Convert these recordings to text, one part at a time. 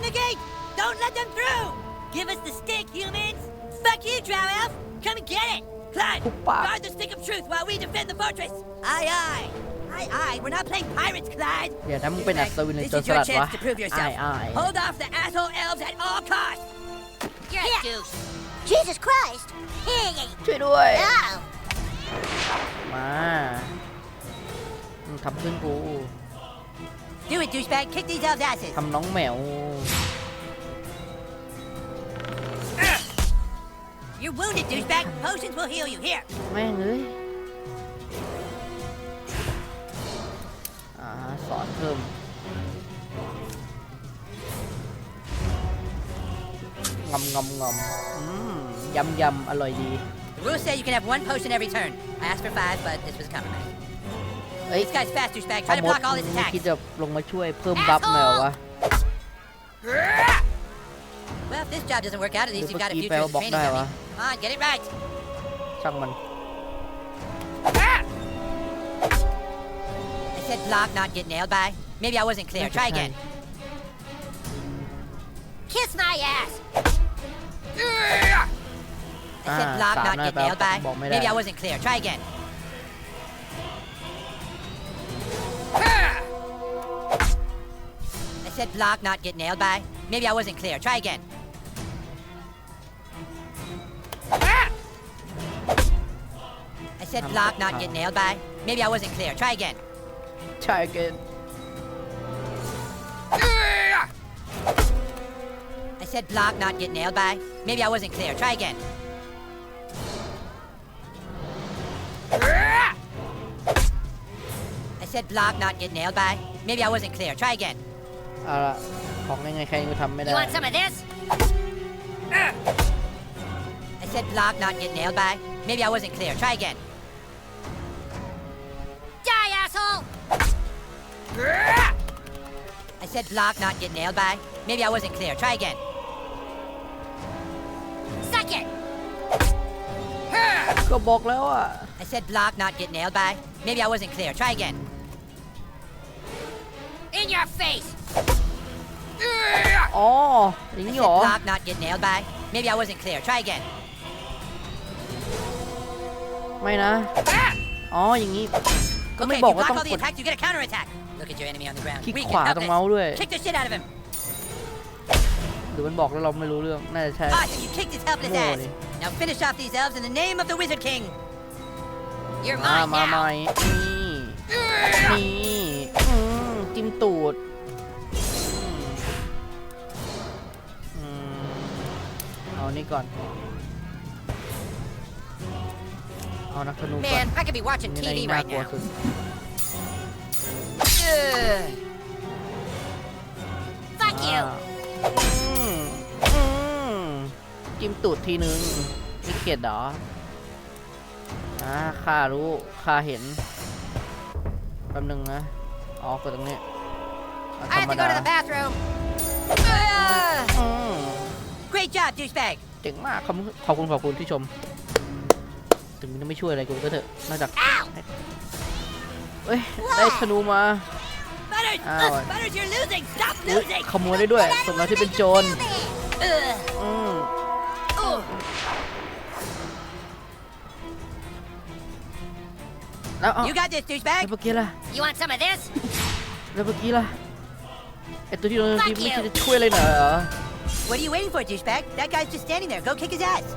the gate! Don't let them through! Give us the stick, humans! Fuck you, Drow Elf! Come and get it! Clyde, Opa. guard the stick of truth while we defend the fortress! Aye, aye! Aye, aye, we're not playing pirates, Clyde! เดี๋ยวถ้ามึงเป็นอัศวินหรือ This โจร is ส your ลัดวะ chance to prove อ้าย yourself. อ้าย Hold off the asshole elves at all costs! You're Yeah. a douche. Jesus Christ. Hey, ช่วยด้วย oh. มามึงทำเพื่อนกู Do it, douchebag! Kick these elves' asses! ทำน้องแมว You're wounded, douchebag! Potions will heal you. Here! แม่งเอ้ยอ่าสอนเพิ่มงำงำงำอืมยำยำอร่อยดี The rules say you can have one potion every turn. I asked for five, but this was a compromise. เอ้ย This guy's fast, douchebag. พ่อ Try to มด block all his มึง attacks. คิดจะลงมาช่วยเพิ่มบัฟหน่อยเหรอวะ Well, if this job doesn't work out, at least you've got a Ito, future as a Ipaw, training bok na, dummy. ah. Come on, get it right. ช่างมัน I said block, not get nailed by. Maybe I wasn't clear. Try again. Kiss my ass. I said Ah, block, not sana get daw, nailed by. bok may Maybe I lang. wasn't clear. Try again. said block, not get nailed by? Maybe I wasn't clear. Try again. Ah! I said block, not get nailed by? Maybe I wasn't clear. Try again. Try again. I said block, not get nailed by? Maybe I wasn't clear. Try again. I said block, not get nailed by? Maybe I wasn't clear. Try again. เอาละของยังไงใครก็ทำไม่ได้ You want some of this? I said block, not get nailed by. Maybe I wasn't clear. Try again. Die, asshole. I said block, not get nailed by. Maybe I wasn't clear. Try again. Suck it. ก็บอกแล้วอ่ะ I said block, not get nailed by. Maybe I wasn't clear. Try again. In your face. อ๋ออย่าง I นี้ said เหรอ block, not get nailed by. Maybe I wasn't clear. Try again. ไม่นะ อ๋ออย่างนี้ ก็ไม่ Okay, if บอ you กว่า block ต้อง all the กด attacks, you get a counter attack. Look at your enemy on the ground. คลิก Weak ขวา and ตรง helpless. เมาส์ด้วย Kick the shit out of him. หรือมันบอกแล้วเราไม่รู้เรื่อง น่าจะใช่ Awesome, you kicked his helpless ass. Morning. Now finish off these elves in the name of the Wizard King. You're มา mine มาให now. ม่นี่นี่อืมจิ้มตูด นี่ก่อน เอานักธนูก่อน Man, I could be watching นี่ TV น่า right กลัว now. สุด Ugh. Fuck you. อืมอืมจิ้มตูดทีนึงนี่เกลียดเหรออ่าข้ารู้ข้าเห็นแป๊บนึงนะอ๋อกดตรงนี้อะธร I ร have ม to go ดา to the bathroom. Ugh. อืม Great job, douchebag. เจ๋งมากขอบคุณขอบคุณขอบคุณที่ชม ถึงมันจะไม่ช่วยอะไรกูก็เถอะนอกจาก Ow. เอ้ย ได้ธนูมา Butters, Ow. ugh, Butters, you're losing. Stop อุ๊ย losing. ขโมยได้ด้วยสมแล้วที่เป็นโจร Ugh. อืม Ugh. แล้วเอา You got this, แล้ว douchebag. เมื่อกี้ล่ะ You want some of this? แล้วเมื่อกี้ล่ะไอตัวที่โดนที Fuck ไม่ you คิดจะช่วยเลยเหรอ What are you waiting for, douchebag? That guy's just standing there. Go kick his ass.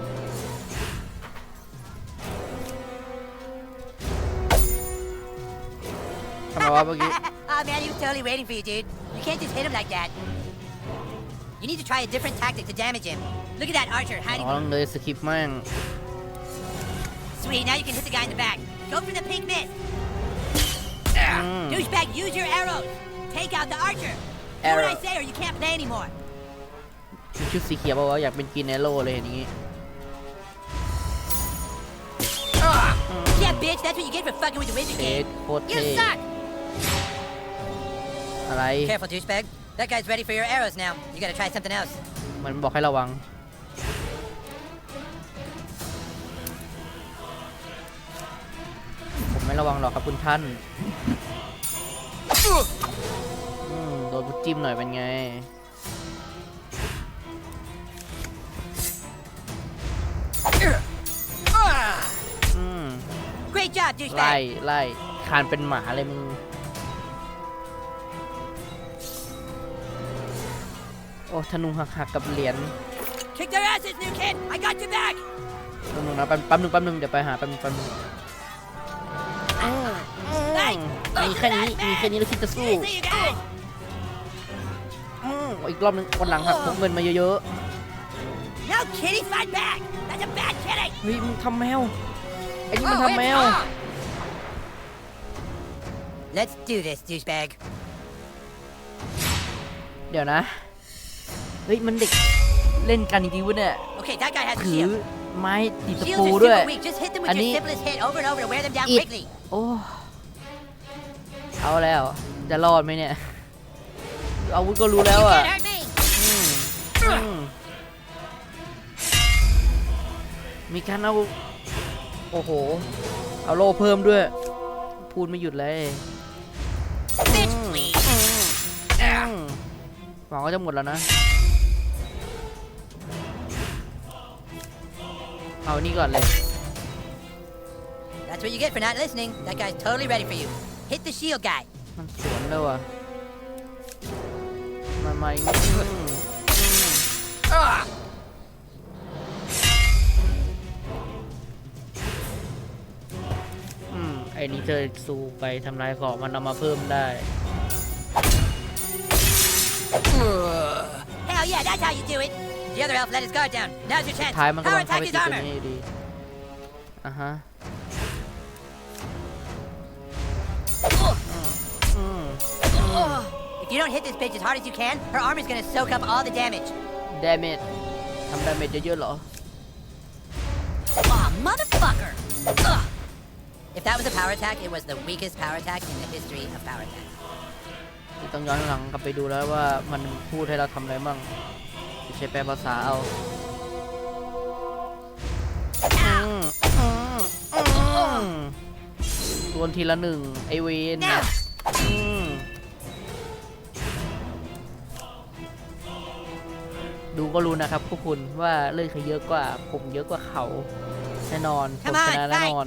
oh man, he was totally waiting for you, dude. You can't just hit him like that. You need to try a different tactic to damage him. Look at that archer hiding. Long days to keep mine. Sweet, now you can hit the guy in the back. Go for the pink mist. Mm. Douchebag, use your arrows. Take out the archer. Arrow. Do what I say or you can't play anymore. มีชุดสีเขียวบอกว่าอยากเป็นกินเนโร่เลยอย่างนี้ Yeah, bitch, that's what you get for fucking with the wizard เท king. โคตร You เท่ suck. อะไร Careful, douchebag. That guy's ready for your arrows now. You gotta try something else. มันบอกให้ระวัง ผมไม่ระวังหรอกครับคุณท่านอืมโดนกูจิ้มหน่อยเป็นไง อืม Great job, ไล่ douchebag. ไล่คานเป็นหมาเลยมึงโอ้ธนูหักหักกับเหรียญ Kick their asses, new kid. I got your back. แป๊บนึงนะแป๊บแป๊บนึงแป๊บนึงเดี๋ยวไปหาแป๊บนึงแป๊บนึง Hey, มีแค่นี้มีแค่นี้แล้วคิดจะสู้ Easy, you guys. อืมอีกรอบนึงวันหลังหักพกเงินมาเยอะ No kitty, fight back. เฮ้ยมึงทำแมวไอ้นี่มัน Oh, ทำแม it's ว on. Let's do this, douchebag. เดี๋ยวนะ เฮ้ยมันเด็กเล่นกันจริงๆวะเนี่ย Okay, that guy has a ถือ shield. ไม้ตีตะ Shields ปู are ด้วย super weak. Just hit them with I your need- simplest hit over and over to wear them down It- quickly. โอ้ เอาแล้ว จะรอดไหมเนี่ย อาวุธก็รู้แล้ว You อะ can't hurt me. อืม มมีการเอา โอ้โห เอาโล่เพิ่มด้วย พูดไม่หยุดเลย Bitch, please. อืมหวังว่าจะหมดแล้วนะ เอานี่ก่อนเลย That's what you get for not listening. That guy's totally ready for you. Hit the shield guy. มันสวนเลยว่ะมันมาอย่างนี้อืม นี่เธอสู้ไปทำลายของมันเอามาเพิ่มได้ Hell yeah, that's how you do it. The other elf let his guard down. Now's your chance. ท้ายมันก็ Power บังคับ attack ให้ his ตีตัว armor. นี้อยู่ดีอะฮะอืม If you don't hit this bitch as hard as you can, her armor's gonna soak up all the damage. ดาเมจทำดาเมจเยอะๆเหรอ Aw, motherfucker. Ugh. If that was a power attack, it was the weakest power attack in the history of power attacks. ต้องย้อนหลังกลับไปดูแล้วว่ามันพูดให้เราทำอะไรบ้างใช้แปลภาษาเอาอืมอืมอืมดวทีละหนึ่งไอเวนอืมดูก็รู้นะครับพวกคุณว่าเลือดเขาเยอะกว่าผมเยอะกว่าเขาแน่นอนผมชนะแน่นอน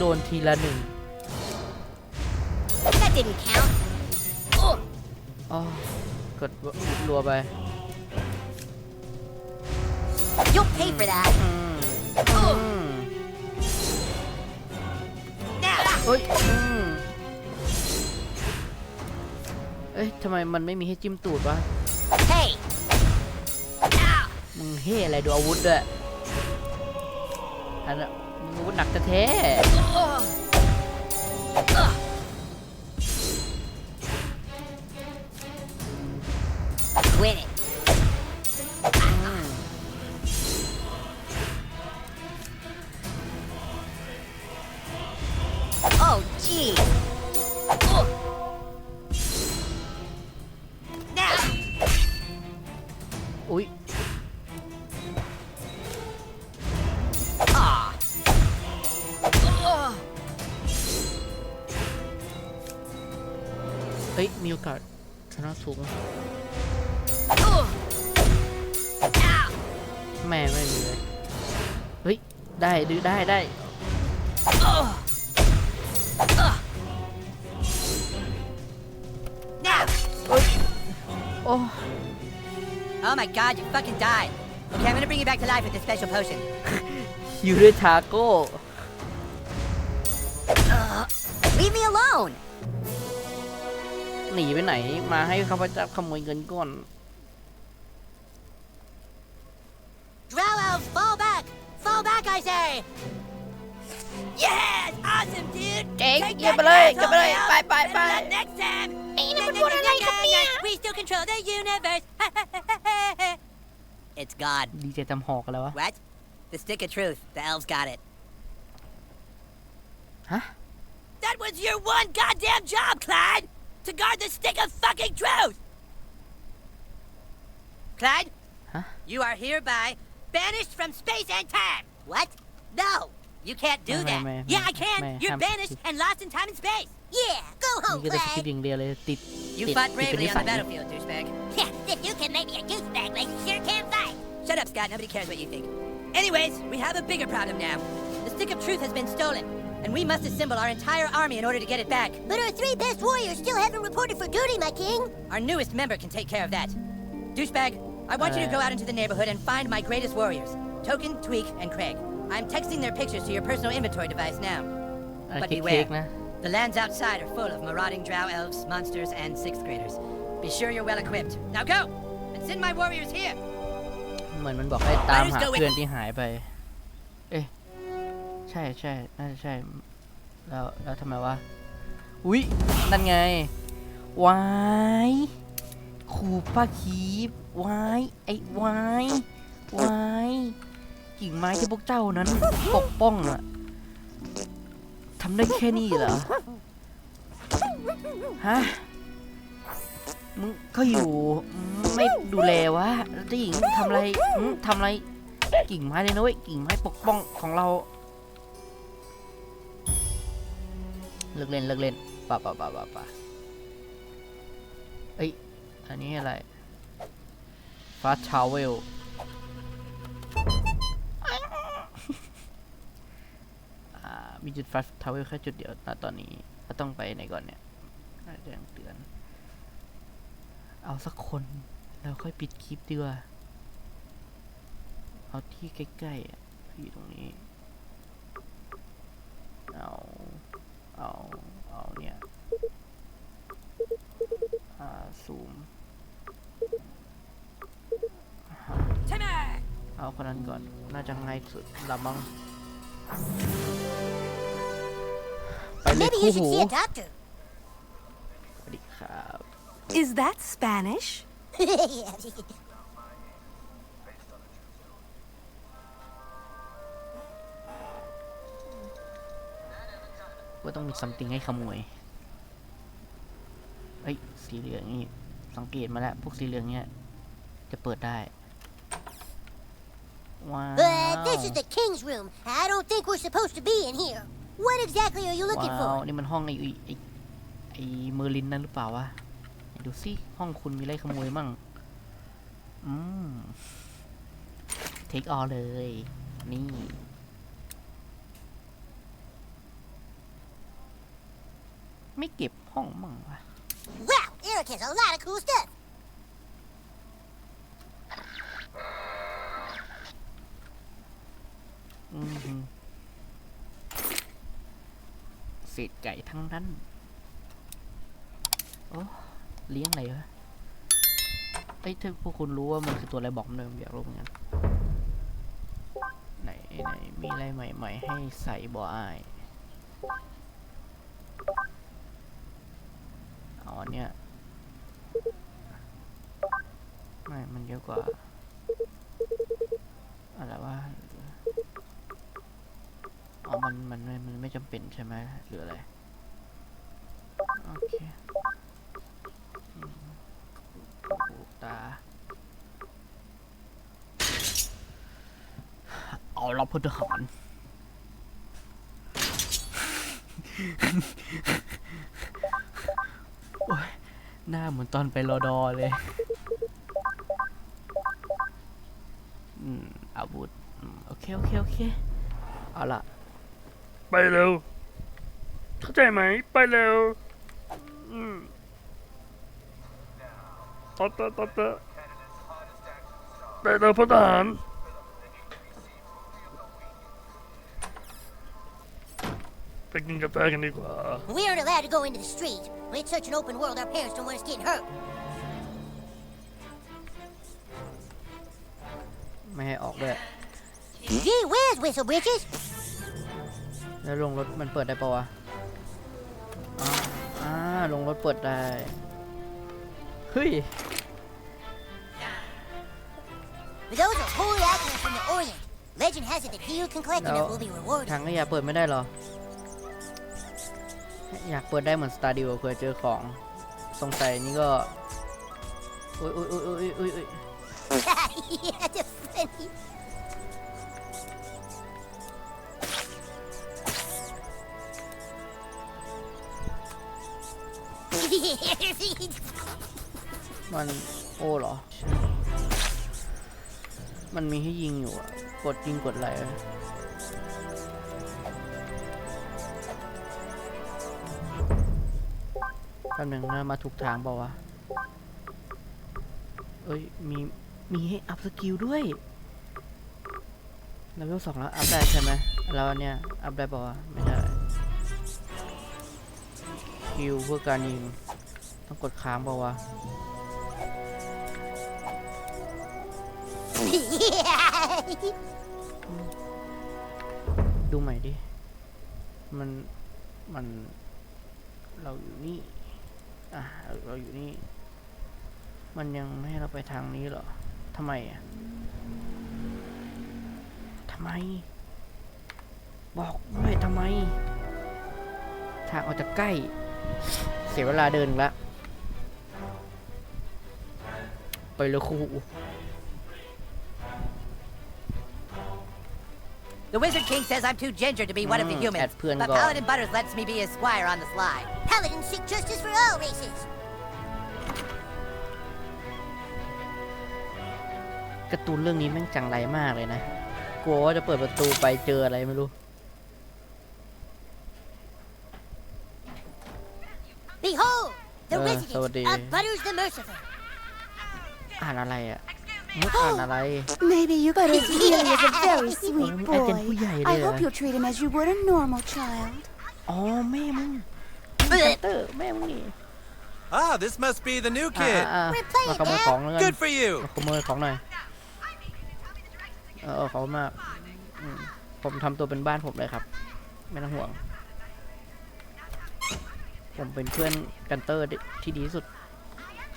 โดนทีละหนึ่ง That didn't count. Ugh. อ๋อกดรัวไป You'll pay for that. อืมอืม Now. เฮ้ยอืมเอ้ยทำไมมันไม่มีให้จิ้มตูดวะ Hey. Ow. มึงเฮ่อะไรดูอาวุธด้วยอันนั้นมึง อาวุธหนักจะแท้ ชนะสูง Ugh. Ow. แม่ไม่มีเลย เฮ้ย ได้ดื้อได้ได้ Ugh. Ugh. Now. โอ้ Oh my god, you fucking died. Okay, I'm gonna bring you back to life with this special potion. ฮิวด้วยทาโก้ Uh, leave me alone. หนีไปไหน มาให้ข้าพเจ้าขโมยเงินก่อน Drow elves, fall back! Fall back, I say! Yes! Awesome, dude! เจ๋ง Take เยี่ยม that, ไปเลย asshole เยี่ยมไปเลย elf. ไปไปไป Better luck next time! ไอ้นี่มันพูดอะไรครับเนี่ย We still control the universe! it's God. ดีเจจำหอกแล้ววะ What? The stick of truth. The elves got it. ฮะ That was your one goddamn job, Clyde! to guard the stick of fucking truth! Clyde? Huh? You are hereby banished from space and time! What? No! You can't do that! yeah, I can! You're banished and lost in time and space! Yeah! Go home, Clyde! You fought bravely on the battlefield, douchebag. Yeah, if you can make me a douchebag, I sure can fight! Shut up, Scott. Nobody cares what you think. Anyways, we have a bigger problem now. The stick of truth has been stolen and we must assemble our entire army in order to get it back. But our three best warriors still haven't reported for duty, my king. Our newest member can take care of that. Douchebag, I want you to go out into the neighborhood and find my greatest warriors Token, Tweak, and Craig. I'm texting their pictures to your personal inventory device now. อ่ะ But เค้ก beware. ๆนะ The lands outside are full of marauding drow elves, monsters, and sixth graders. Be sure you're well equipped. Now go! And send my warriors here! เหมือนมันบอกให้ตามหา Riders go with- เพื่อนที่หายไป เอ๊ะ ใช่ใช่น่าจะใช่ แล้วแล้วทำไมวะ อุ๊ย นั่นไง วายครูป้าคีบวายไอ้วายวายกิ่งไม้ที่พวกเจ้านั้นปกป้องอะทำได้แค่นี้เหรอ ฮะ มึงก็อยู่ ไม่ดูแลวะแล้วเจ้าหญิงทำอะไรทำอะไร กิ่งไม้เลยนะเว้ย กิ่งไม้ปกป้องของเรา เลิกเล่นเลิกเล่นป่ะป่ะป่ะป่ะป่ะเอ้ย อันนี้อะไรฟาชาวเวลอ่ามีจุดฟาชาวเวลแค่จุดเดียวณตอนนี้ก็ต้องไปไหนก่อนเนี่ยแจ้งเตือน เอาสักคนแล้วค่อยปิดคลิปดีกว่า เอาที่ใกล้ๆอะอยู่ตรงนี้ เอา เอา เอาเนี่ยอ่าซูมเอาคนนั้นก่อน น่าจะง่ายสุดละมั้งไปเลยคู่หูสวัสดีครับ Is that Spanish? Yeah. ว่าต้องมีซัมติงให้ขโมยเอ้ย สีเหลืองนี่ สังเกตมาแล้ว พวกสีเหลืองเนี่ย จะเปิดได้ ว้าว But this is the king's room. I don't think we're supposed to be in here. What exactly are you looking ว้าว for? นี่มันห้องไอ้ไอ้ไอ้ไอ้เมอร์ลินนั่นหรือเปล่าวะไหนดูสิห้องคุณมีอะไรขโมยมั่ง อืม เทคออเลย นี่ ไม่เก็บห้องมั่งวะ Wow, Eric has a lot of cool stuff. อือหือเศษไก่ทั้งนั้น โอ้เลี้ยงอะไรวะเอ้ยถ้าพวกคุณรู้ว่ามันคือตัวอะไรบอกผมหน่อยผมอยากรู้เหมือนกันไหนไหนมีอะไรใหม่ ๆ ให้ใส่บ่อายเอาอัน เนี้ยไม่ มันเยอะกว่า อะไรวะอ๋อ มัน มัน มันไม่จำเป็นใช่ไหมหรืออะไร โอเคปูตา เอาเราพลทหาร โอ้ย หน้าเหมือนตอนไปรอดอเลยอืมอาวุธโอเค โอเค โอเค เอาล่ะ ไปเร็ว เข้าใจไหม ไปเร็วอืมตบเตะตบเตะไปเร็วพลทหาร ไปกินกาแฟกันดีกว่า We aren't allowed to go into the street. It's such an open world, our parents don't want us getting hurt. ไม่ให้ออกด้วย Gee whiz, Whistle Britches. แล้วลงรถมันเปิดได้ปะวะอ่าอ่าลงรถเปิดได้ เฮ้ย Those are holy icons from the Orient. Legend has it that he who can collect No. enough will be rewarded. ทางก็อยากเปิดไม่ได้เหรอ อยากเปิดได้เหมือนสตาร์ดิวเผื่อเจอของสงสัยนี่ก็อุ้ยอุ้ยอุ้ยอุ้ยอุ้ยอุ้ย yeah, that's funny. มันมีให้ยิงอยู่อะกดยิงกดอะไร ป๊บหนึ่งนะมาถูกทางเปล่าวะเอ้ย มี มีให้อัพสกิลด้วยเลเวลสองแล้ว อัพได้ใช่ไหมแล้วเนี้ยอัพได้เปล่าวะไม่ได้คิวเพื่อการยิง ต้องกดค้างเปล่าวะดูใหม่ดิ มัน มัน เราอยู่นี่ อะเราอยู่นี่ มันยังไม่ให้เราไปทางนี้เหรอทำไมอะทำไม บอกด้วยทำไม ทางออกจากใกล้ เสียเวลาเดินละไปเลยครู The Wizard King says I'm too ginger to be one of the Mm, humans, at Phuong but Gong. Paladin Butters lets me be his squire on the sly. Paladins seek justice for all races. การ์ตูนเรื่องนี้แม่งจังไรมากเลยนะ กลัวว่าจะเปิดประตูไปเจออะไรไม่รู้ Behold, the Uh, residents sorry. of Butters the Merciful. อ่านอะไรอะมึง อ่านอะไร Maybe you Butters really is a very sweet Oh, I can boy. put you I there. hope you'll treat him as you would a normal child. อ๋อแม่มึงเตอร์แม่มึงนี่ Ah, this must be the new อ่า kid. อ่า We're playing มาขโมยของแล้วกัน Good for you. มาขโมยของหน่อย เออเออขอบคุณมากอืมผมทำตัวเป็นบ้านผมเลยครับ ไม่ต้องห่วง ผมเป็นเพื่อนกันเตอร์ที่ดีที่สุด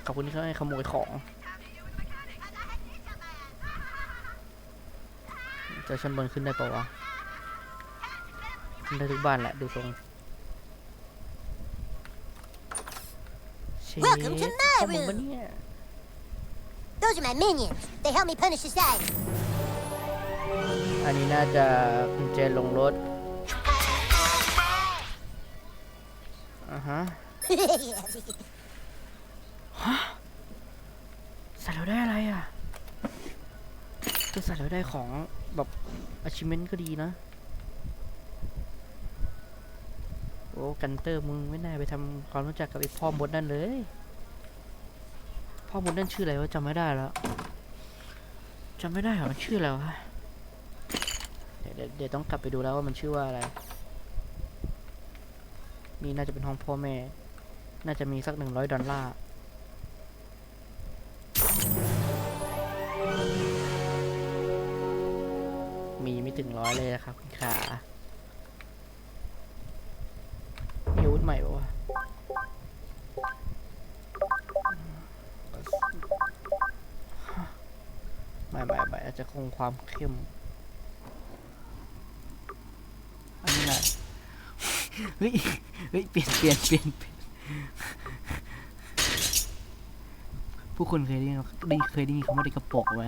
ขอบคุณที่เขาให้ขโมยของ จะชั้นบนขึ้นได้ปะวะขึ้นได้ทุกบ้านแหละดูทรงเชฟ Welcome to my ขโมย room ปะเนี่ย Those are my minions. They help me punish society. อันนี้น่าจะกุญแจลงรถอ่าฮะใส่แล้วได้อะไรอะจะใส่แล้วได้ของ แบบ achievement ก็ดีนะ โอ้กันเตอร์มึงไม่น่าไปทำความรู้จักกับไอ้พ่อมดนั่นเลย พ่อมดนั่นชื่ออะไรวะจำไม่ได้แล้วจำไม่ได้เหรอมันชื่ออะไรวะเดี๋ยวเดี๋ยวเดี๋ยวต้องกลับไปดูแล้วว่ามันชื่อว่าอะไร นี่น่าจะเป็นห้องพ่อแม่ น่าจะมีสักหนึ่งร้อยดอลลาร์ มีไม่ถึงร้อยเลยนะครับคุณขามีอาวุธใหม่ปะวะไม่ไม่ไม่อาจจะคงความเข้ม อันนี้แหละเฮ้ย เฮ้ย เปลี่ยนเปลี่ยนเปลี่ยนเปลี่ยนผู้คนเคยได้ยินได้เคยได้ยินคำว่าเด็กกระโปรงไหม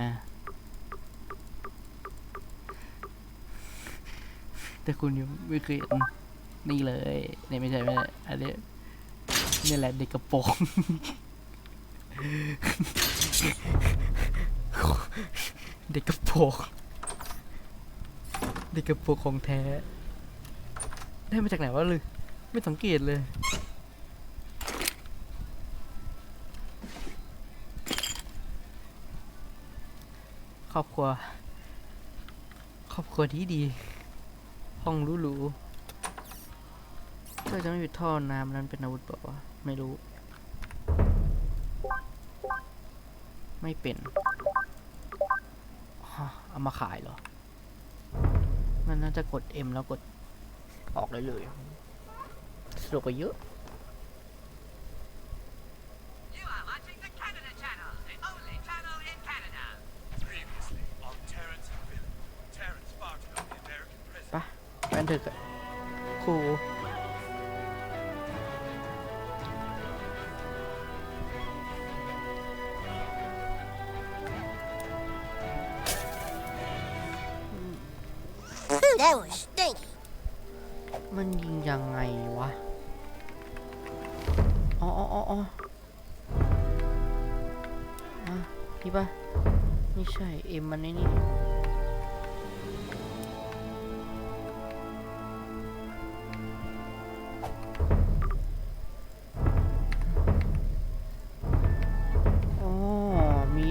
แต่คุณยังไม่เคยเห็นนี่เลยนี่ไม่ใช่ไม่ใช่อันนี้นี่แหละเด็กกระโปรงเด็กกระโปรงเด็กกระโปรงของแท้ ได้มาจากไหนวะเลยไม่สังเกตเลยครอบครัว ครอบครัวที่ดี ห้องหรูๆถ้าจะไม่ปิดท่อน้ำนั้นเป็นอาวุธเปล่าวะไม่รู้ ไม่เป็นเอามาขายเหรอ มันน่าจะกด M แล้วกดออกเลยเลยสะดวกกว่าเยอะ แฟนถึกอะครู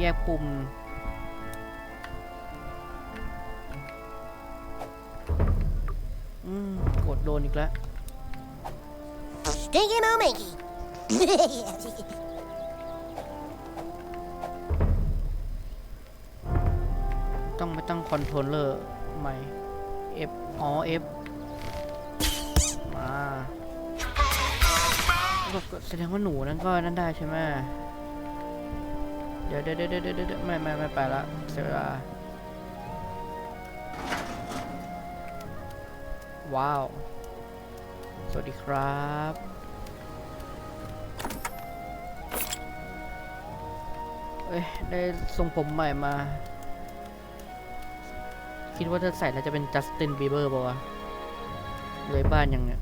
ยกปุ่มอืมกดโดนอีกแล้ว Stinky Moo Minky. ต้องไม่ตั้งคอนโทรลเลอร์ใหม่ F อ๋อ F มาก็ก็แสดงว่าหนูนั่นก็นั่นได้ใช่ไหมเดี๋ยวเดี๋ยวเดี๋ยวเดี๋ยวเดี๋ยวไม่ไม่ไม่ไปละเสียเวลาว้าว สวัสดีครับ เอ้ย ได้ทรงผมใหม่มา คิดว่าถ้าใส่แล้วจะเป็นจัสตินบีเบอร์ป่าวะ เลยบ้านยังเนี่ย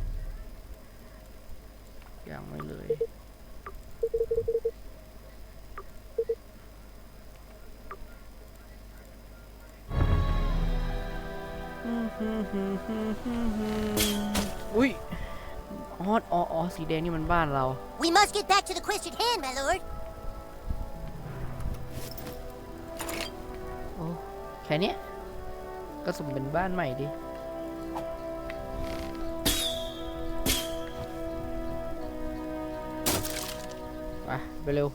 สีแดงนี่มันบ้านเรา we must get back to the quest at hand, my lord. โอ้แค่เนี้ยก็สมเป็นบ้านใหม่ดิ ไปไปเร็ว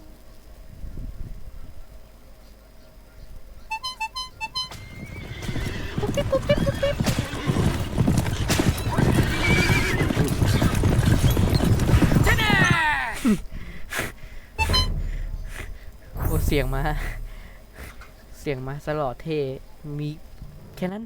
สียงมา เสียงมาสลอดเทมีแค่นั้น